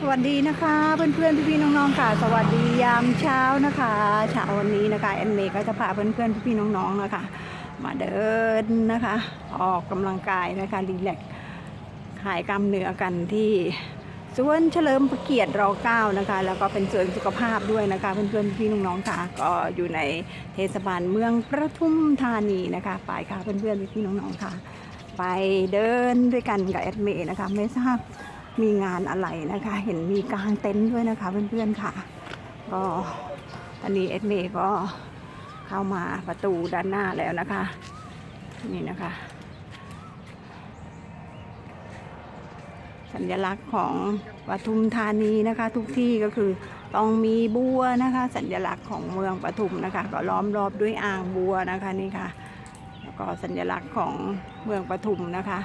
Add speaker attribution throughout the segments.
Speaker 1: สวัสดีนะคะเพื่อนๆพี่ๆน้องๆค่ะ สวัสดียามเช้านะคะเช้าวันนี้นะคะแอนเมย์ก็จะพาเพื่อนๆพี่ๆน้องๆนะคะ มาเดินนะคะ ออกกำลังกายนะคะรีแลกซ์ขายกล้ามเนื้อกันที่สวนเฉลิมพระเกียรติรเก้านะคะ แล้วก็เป็นสวนสุขภาพด้วยนะคะ เพื่อนๆพี่ๆน้องๆค่ะ ก็อยู่ในเทศบาลเมืองประทุมธานีนะคะไปค่ะเพื่อนๆพี่ๆน้องๆค่ะ ไปเดินด้วยกันกับแอดเมย์นะคะไม่ทราบ มีงานอะไรนะคะ เห็นมีกางเต็นท์ด้วยนะคะเพื่อนๆค่ะ ก็อันนี้แอดเมก็เข้ามาประตูด้านหน้าแล้วนะคะ นี่นะคะ สัญลักษณ์ของปทุมธานีนะคะ ทุกที่ก็คือต้องมีบัวนะคะ สัญลักษณ์ของเมืองปทุมนะคะ ก็ล้อมรอบด้วยอ่างบัวนะคะนี่ค่ะ แล้วก็สัญลักษณ์ของเมืองปทุมนะคะ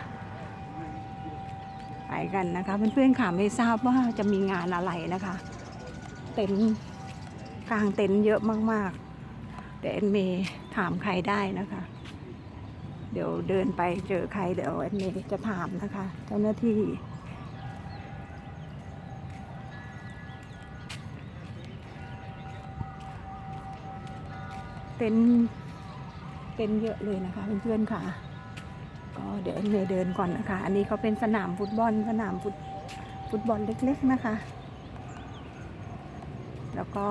Speaker 1: ไปกันนะคะเพื่อนๆค่ะไม่ทราบว่าจะมีงานอะไรนะคะ เต็นท์กลางเต็นท์เยอะมากๆเดี๋ยวแอนเมย์ถามใครได้นะคะ เดี๋ยวเดินไปเจอใครเดี๋ยวแอนเมย์จะถามนะคะ เจ้าหน้าที่เต็นเต็นเยอะเลยนะคะเพื่อนๆค่ะ ก็เดี๋ยวแอเมย์เดินก่อนนะคะ อันนี้เขาเป็นสนามฟุตบอลสนามฟุตฟุตบอลเล็กๆนะคะ แล้วก็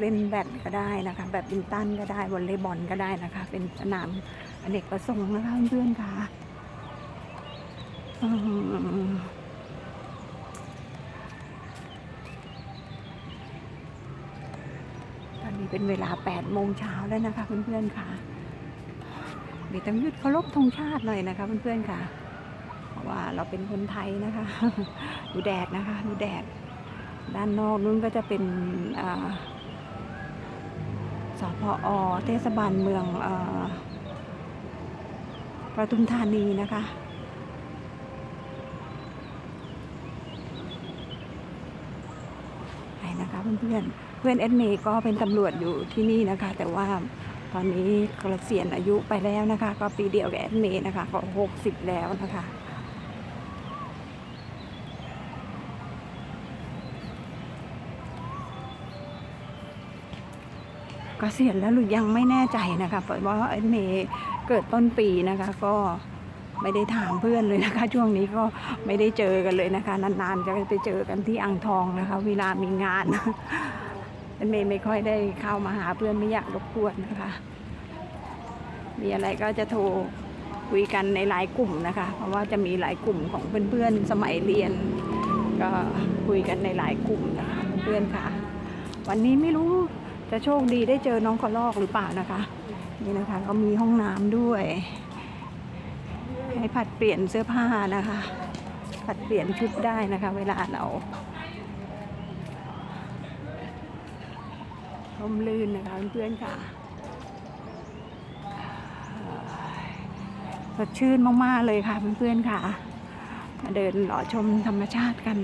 Speaker 1: เล่นแบดก็ได้นะคะ แบดมินตันก็ได้วอลเลย์บอลก็ได้นะคะ เป็นสนามอเนกประสงค์นะคะเพื่อนๆค่ะอืมตอนนี้เป็นเวลา8โมงเช้าแล้วนะคะเพื่อนๆค่ะ เดี๋ยวต้องหยุดเคารพธงชาติหน่อยนะคะเพื่อนๆค่ะ เพราะว่าเราเป็นคนไทยนะคะดูแดดนะคะดูแดด ด้านนอกนู้นก็จะเป็นสพอเทศบาลเมืองอประทุมธานีนะคะไปนะคะเพื่อนๆเพื่อนเอ็ดเมย์ก็เป็นตำรวจอยู่ที่นี่นะคะ แต่ว่า ตอนนี้เกษียณอายุไปแล้วนะคะ ก็ปีเดียวกับแอดเมย์นะคะ ก็หกสิบแล้วนะคะกเกษียณแล้วหรือยังไม่แน่ใจนะคะเพราะว่าแอดเมย์เกิดต้นปีนะคะ ก็ไม่ได้ถามเพื่อนเลยนะคะ ช่วงนี้ก็ไม่ได้เจอกันเลยนะคะ นานๆจะไปเจอกันที่อ่างทองนะคะ เวลามีงาน เมย์ไม่ค่อยได้เข้ามาหาเพื่อนไม่อยากรบกวนนะคะ มีอะไรก็จะโทรคุยกันในหลายกลุ่มนะคะ เพราะว่าจะมีหลายกลุ่มของเพื่อนๆสมัยเรียน ก็คุยกันในหลายกลุ่มนะคะเพื่อนค่ะ วันนี้ไม่รู้จะโชคดีได้เจอน้องกระลอกหรือเปล่านะคะ นี่นะคะก็มีห้องน้ำด้วย ให้ผัดเปลี่ยนเสื้อผ้านะคะ ผัดเปลี่ยนชุดได้นะคะ เวลาเรา ร่มลื่นนะคะเพื่อนๆค่ะสดชื่นมากๆเลยค่ะเพื่อนๆค่ะ มาเดินหล่อชมธรรมชาติกัน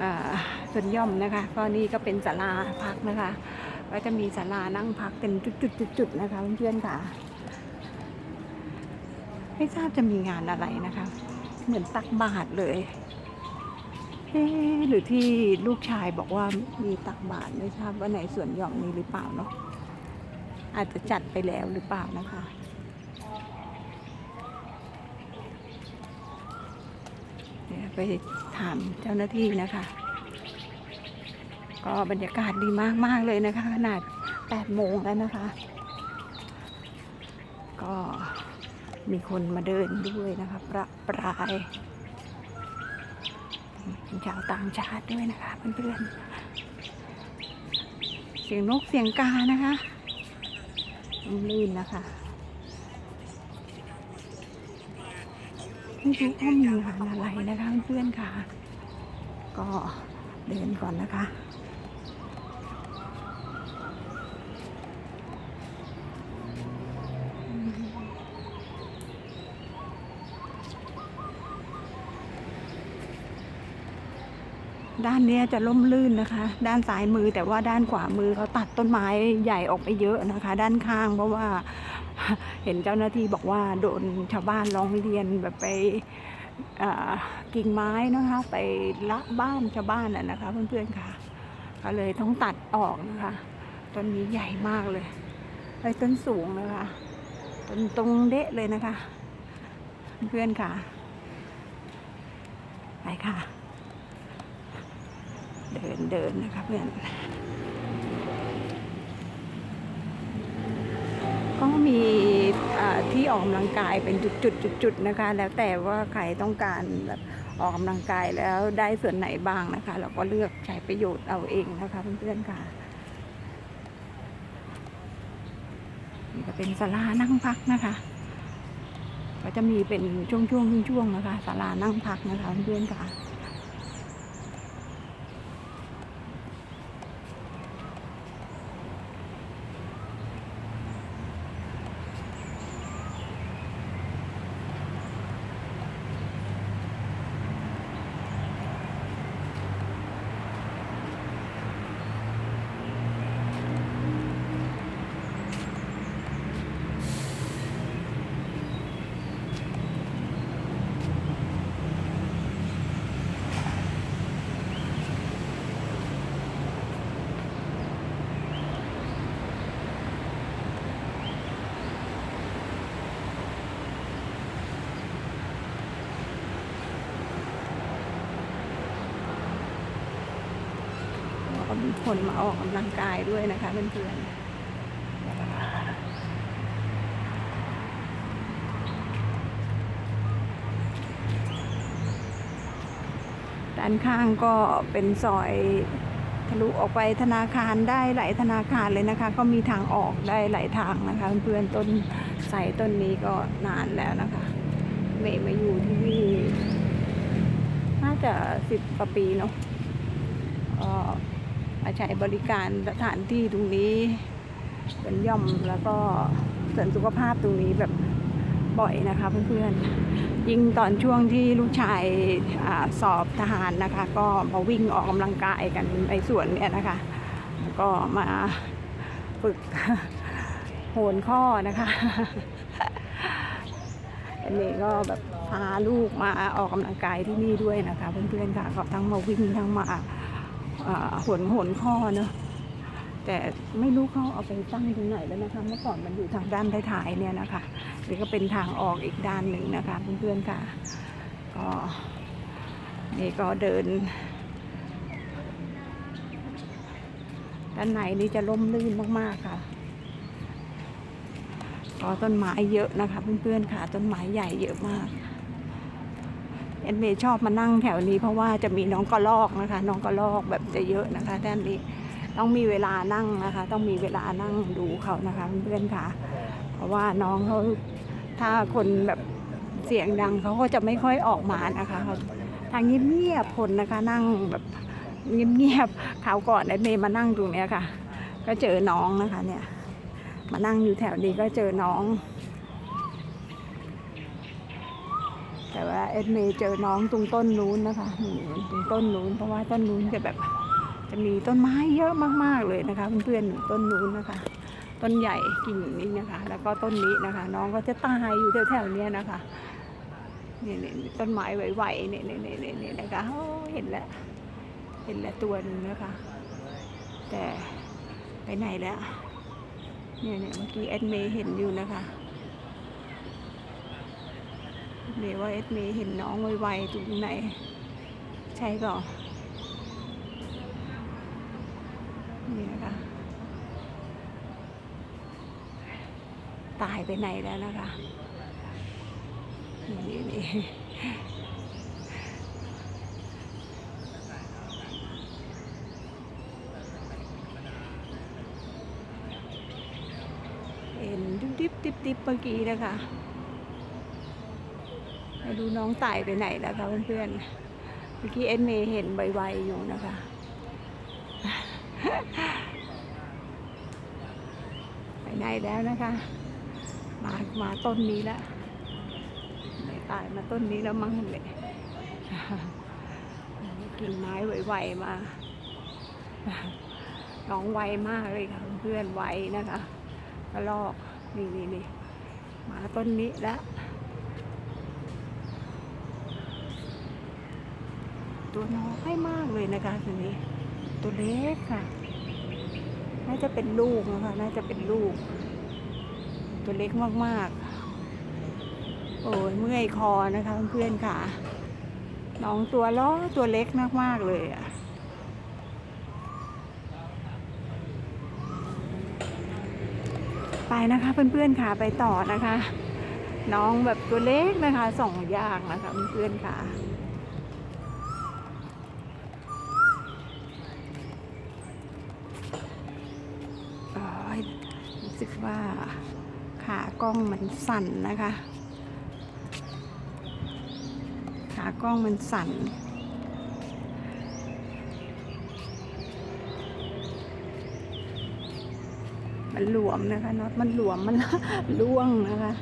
Speaker 1: อ่วนย่อมนะคะก็นี่ก็เป็นศาลาพักนะคะ ก็จะมีศาลานั่งพักเป็นจุดๆๆนะคะเพื่อนๆค่ะ ไม่ทราบจะมีงานอะไรนะคะ เหมือนตักบาตรเลย เอ๊หรือที่ลูกชายบอกว่ามีตักบาตรไม่ทราบว่าในสวนหย่อมมีหรือเปล่าเนาะอาจจะจัดไปแล้วหรือเปล่านะคะเดี๋ยวไปถามเจ้าหน้าที่นะคะ ก็บรรยากาศดีมากมาก ๆ เลยนะคะ ขนาด8โมงแล้วนะคะ ก็มีคนมาเดินด้วยนะคะ ประปราย เป็นชาวต่างชาติด้วยนะคะเพื่อนๆเสียงนกเสียงกานะคะลื่นนะคะไม่รู้ว่ามีงานอะไรนะคะเพื่อนๆค่ะ ก็เดินก่อนนะคะ ด้านนี้จะล่มลื่นนะคะ ด้านซ้ายมือแต่ว่าด้านขวามือเขาตัดต้นไม้ใหญ่ออกไปเยอะนะคะ ด้านข้างเพราะว่าเห็นเจ้าหน้าที่บอกว่าโดนชาวบ้านร้องเรียนแบบไปกิ่งไม้นะคะ ไปละบ้านชาวบ้านน่ะนะคะ เพื่อนๆค่ะ ก็เลยต้องตัดออกนะคะต้นนี้ใหญ่มากเลยไอ้ต้นสูงนะคะต้นตรงเดะเลยนะคะ เพื่อนๆค่ะ ไปค่ะ เดินเดินนะคะเพื่อนก็มีที่ออกกำลังกายเป็นจุดๆจุดๆนะคะ แล้วแต่ว่าใครต้องการแบบออกกำลังกายแล้วได้ส่วนไหนบ้างนะคะ เราก็เลือกใช้ประโยชน์เอาเองนะคะเพื่อนๆค่ะนี่ก็เป็นศาลานั่งพักนะคะ ก็จะมีเป็นช่วงๆช่วงๆนะคะศาลานั่งพักนะคะเพื่อนๆค่ะ คนมาออกกำลังกายด้วยนะคะเพื่อนๆด้านข้างก็เป็นซอยทะลุออกไปธนาคารได้หลายธนาคารเลยนะคะ ก็มีทางออกได้หลายทางนะคะเพื่อนๆต้นใส่ต้นนี้ก็นานแล้วนะคะเมย์มาอยู่ที่นี่น่าจะสิบกว่าปีเนาะ มาใช้บริการสถานที่ตรงนี้เป็นย่อมแล้วก็เสริมสุขภาพตรงนี้แบบบ่อยนะคะเพื่อนๆยิ่งตอนช่วงที่ลูกชายอสอบทหารนะคะ ก็มาวิ่งออกกำลังกายกันในสวนเนี่ยนะคะ แล้วก็มาฝึกโหนข้อนะคะอันนี้ก็แบบพาลูกมาออกกำลังกายที่นี่ด้วยนะคะ เพื่อนๆค่ะก็ทั้งมาวิ่งทั้งมา หนหนข้อเนอะแต่ไม่รู้เขาเอาไปตั้งตรงไหนแล้วนะคะ เมื่อก่อนมันอยู่ทางด้านท้ายๆเนี่ยนะคะนี่ก็เป็นทางออกอีกด้านหนึ่งนะคะเพื่อนๆค่ะ ก็นี่ก็เดิน ด้านในนี่จะล่มลื่นมากๆค่ะก็ต้นไม้เยอะนะคะ เพื่อนๆค่ะ ต้นไม้ใหญ่เยอะมาก อ็นเมย์ชอบมานั่งแถวนี้เพราะว่าจะมีน้องกระลอกนะคะ น้องกระลอกแบบจะเยอะนะคะด้านนี้ต้องมีเวลานั่งนะคะ ต้องมีเวลานั่งดูเขานะคะเพื่อนค่ะ เพราะว่าน้องเขาถ้าคนแบบเสียงดังเขาก็จะไม่ค่อยออกมานะคะเขาทางเงียบๆคนนะคะนั่งแบบเงียบๆข่าวก่อนเอ็นเมย์มานั่งตรงนี้ค่ะ ก็เจอน้องนะคะเนี่ย มานั่งอยู่แถวนี้ก็เจอน้อง แต่ว่าเอ็ดเมย์เจอน้องตรงต้นนู้นนะคะตรงต้นนู้นเพราะว่าต้นนู้นจะแบบ จะมีต้นไม้เยอะมากๆเลยนะคะเพื่อนๆต้นนู้นนะคะ ต้นใหญ่กิ่งนี้นะคะ แล้วก็ต้นนี้นะคะ น้องก็จะตายอยู่แถวๆนี้นะคะนี่นี่นี่ต้นไม้ไหวๆเนี่ยเนี่ยเนี่ยนะคะเห็นแล้วเห็นแล้วตัวหนึ่งนะคะ แต่ไปไหนแล้วเนี่ยเนี่ยเมื่อกี้เอ็ดเมย์เห็นอยู่นะคะ เมย์ว่าเอ็ดเมย์เห็นน้องไวๆตรงไหน ใช่ก่อนี่นะคะตายไปไหนแล้วนะคะนี่นี่เห็นดิบดิบดิบๆเมื่อกี้นะคะ ดูน้องตายไปไหนแล้วคะเพื่อนๆ เมื่อกี้เอ็นเมย์เห็นไวๆอยู่นะคะ ไปไหนแล้วนะคะ มามาต้นนี้แล้วไม่ตายมาต้นนี้แล้วมั้งเลยกิ่งไม้ไวๆมาน้องไวมากเลยค่ะเพื่อนไวนะคะกระลอกนี่นี่นี่มาต้นนี้แล้ว ตัวน้อยมากเลยนะคะตัวนี้ ตัวเล็กค่ะ น่าจะเป็นลูกนะคะ น่าจะเป็นลูก ตัวเล็กมากๆ โอ้ยเมื่อยคอนะคะเพื่อนๆค่ะ น้องตัวล้อตัวเล็กมากๆเลยอะไปนะคะเพื่อนๆค่ะไปต่อนะคะ น้องแบบตัวเล็กนะคะส่องยากนะคะเพื่อนๆค่ะ โอ้ยรู้สึก ว่าขากล้องมันสั่นนะคะ ขากล้องมันสั่น มันหลวมนะคะน็อตมันหลวมมันล่วงนะคะ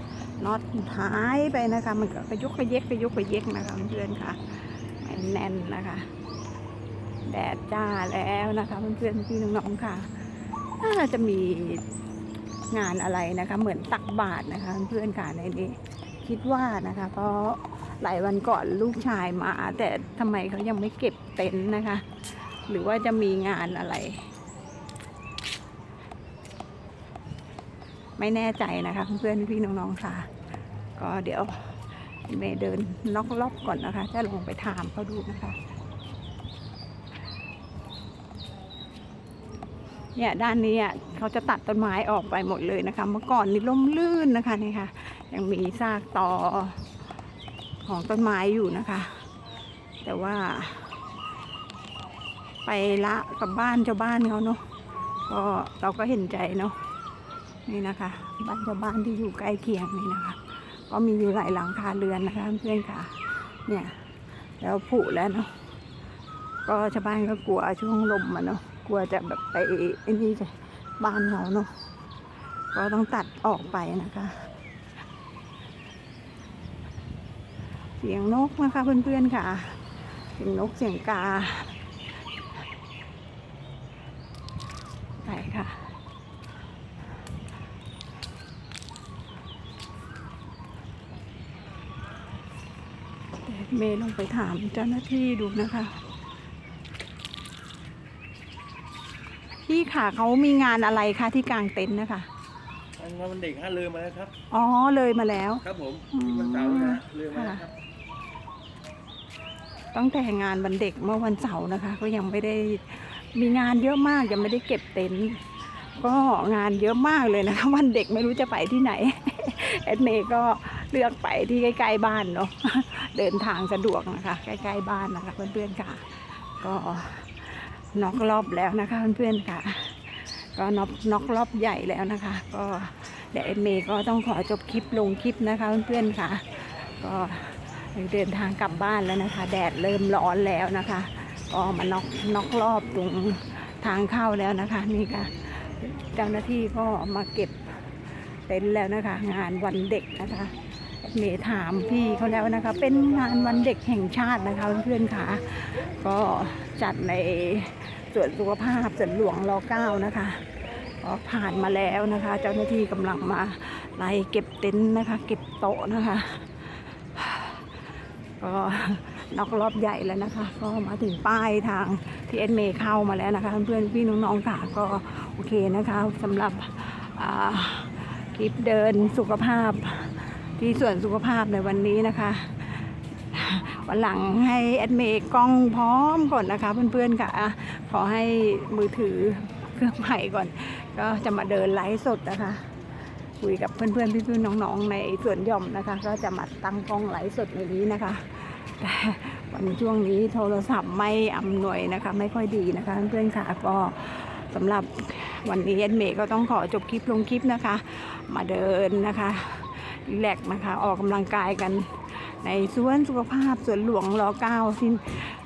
Speaker 1: น็อตหายไปนะคะ มันก็กระยุกกระเยกกระยุกกระเยกนะคะเพื่อนค่ะไม่แน่นนะคะ แดดจ้าแล้วนะคะเพื่อนๆพี่น้องๆค่ะน่าจะมี งานอะไรนะคะ เหมือนตักบาตรนะคะ เพื่อนค่ะในนี้คิดว่านะคะ เพราะหลายวันก่อนลูกชายมา แต่ทำไมเขายังไม่เก็บเต็นท์นะคะ หรือว่าจะมีงานอะไร ไม่แน่ใจนะคะ เพื่อนพี่น้องๆค่ะ ก็เดี๋ยวเมย์เดินล็อกรอบก่อนนะคะ จะลงไปถามเขาดูนะคะ เนี่ยด้านนี้อะเขาจะตัดต้นไม้ออกไปหมดเลยนะคะ เมื่อก่อนนี่ร่มรื่นนะคะนี่ค่ะ ยังมีซากตอของต้นไม้อยู่นะคะ แต่ว่า ไปละกับบ้านชาวบ้านเขาเนาะก็เราก็เห็นใจเนาะนี่นะคะ บ้านชาวบ้านที่อยู่ใกล้เคียงนี่นะคะ ก็มีอยู่หลายหลังคาเรือนนะคะเพื่อนค่ะ เนี่ย แล้วผุแล้วเนาะก็ชาวบ้านก็กลัวช่วงลมมันเนาะ กลัวจะแบบไปไอ้นี่จะบ้านเขาเนาะก็ต้องตัดออกไปนะคะ เสียงนกนะคะเพื่อนๆค่ะ เสียงนกเสียงกาไปค่ะเมย์ลงไปถามเจ้าหน้าที่ดูนะคะ พี่ค่ะเขามีงานอะไรคะที่กลางเต็นท์นะคะ
Speaker 2: งานวันเด็กฮะเลยมาแล้วครับ
Speaker 1: อ๋อเลยมาแล้ว
Speaker 2: ครับผม
Speaker 1: อืม
Speaker 2: วันเสาร์นะฮะเลยมาแล้วครับ
Speaker 1: ตั้งแต่งานวันเด็กเมื่อวันเสาร์นะคะ ก็ยังไม่ได้มีงานเยอะมากยังไม่ได้เก็บเต็นท์ก็งานเยอะมากเลยนะคะวันเด็กไม่รู้จะไปที่ไหนแอดเมย์ก็เลือกไปที่ใกล้ๆบ้านเนาะเดินทางสะดวกนะคะ ใกล้ๆบ้านนะคะเพื่อนๆค่ะ ก็ น็อกรอบแล้วนะคะเพื่อนๆค่ะ ก็น็อกน็อกรอบใหญ่แล้วนะคะ ก็เดี๋ยวแอเมย์ก็ต้องขอจบคลิปลงคลิปนะคะเพื่อนๆค่ะ ก็เดินทางกลับบ้านแล้วนะคะ แดดเริ่มร้อนแล้วนะคะ ก็มาน็อกน็อกรอบตรงทางเข้าแล้วนะคะ นี่ค่ะเจ้าหน้าที่ก็มาเก็บเต็นท์แล้วนะคะ งานวันเด็กนะคะเมย์ถามพี่เขาแล้วนะคะ เป็นงานวันเด็กแห่งชาตินะคะเพื่อนๆค่ะ ก็จัดใน สวนสุขภาพสวนหลวงรเก้านะคะก็ผ่านมาแล้วนะคะ เจ้าหน้าที่กำลังมาไล่เก็บเต็นท์นะคะ เก็บโต๊ะนะคะก็นอกรอบใหญ่แล้วนะคะ ก็มาถึงป้ายทางที่เอ็นเมเข้ามาแล้วนะคะ เพื่อนพี่น้องๆค่ะก็โอเคนะคะสำหรับคลิปเดินสุขภาพที่ส่วนสุขภาพในวันนี้นะคะ วันหลังให้แอดเมย์กล้องพร้อมก่อนนะคะเพื่อนๆค่ะขอให้มือถือเครื่องใหม่ก่อน ก็จะมาเดินไลฟ์สดนะคะ คุยกับเพื่อนๆพี่ๆน้องๆ ในสวนหย่อมนะคะ ก็จะมาตั้งกล้องไลฟ์สดในนี้นะคะแต่วันช่วงนี้โทรศัพท์ไม่อำนวยนะคะ ไม่ค่อยดีนะคะ เพื่อนๆค่ะก็สำหรับวันนี้เอ็นเมย์ก็ต้องขอจบคลิปลงคลิปนะคะ มาเดินนะคะรีแลกนะคะ ออกกำลังกายกัน ในสวนสุขภาพสวนหลวงรอเก้าสิ้น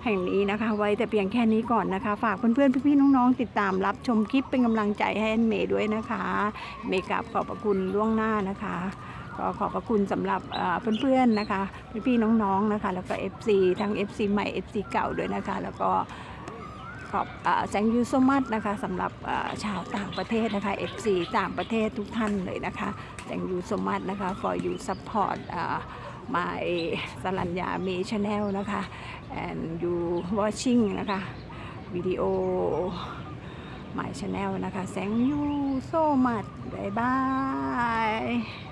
Speaker 1: แห่งนี้นะคะ ไว้แต่เพียงแค่นี้ก่อนนะคะ ฝากเพื่อนๆพี่ๆน้องๆติดตามรับชมคลิปเป็นกำลังใจให้แอนเมย์ด้วยนะคะเมย์กราบขอบพระคุณล่วงหน้านะคะก็ขอบพระคุณสำหรับเพื่อนๆนะคะพี่ๆน้องๆนะคะ แล้วก็ FC ทั้ง FC ใหม่ FC เก่าด้วยนะคะ แล้วก็ขอบแซงยูโซมัตนะคะสำหรับชาวต่างประเทศนะคะ FC ต่างประเทศทุกท่านเลยนะคะแซงยูโซมัตนะคะ for you support อ่า my สรัญญาเมชแนลนะคะ and you watching นะคะวิดีโอ my channel นะคะ thank you so much bye bye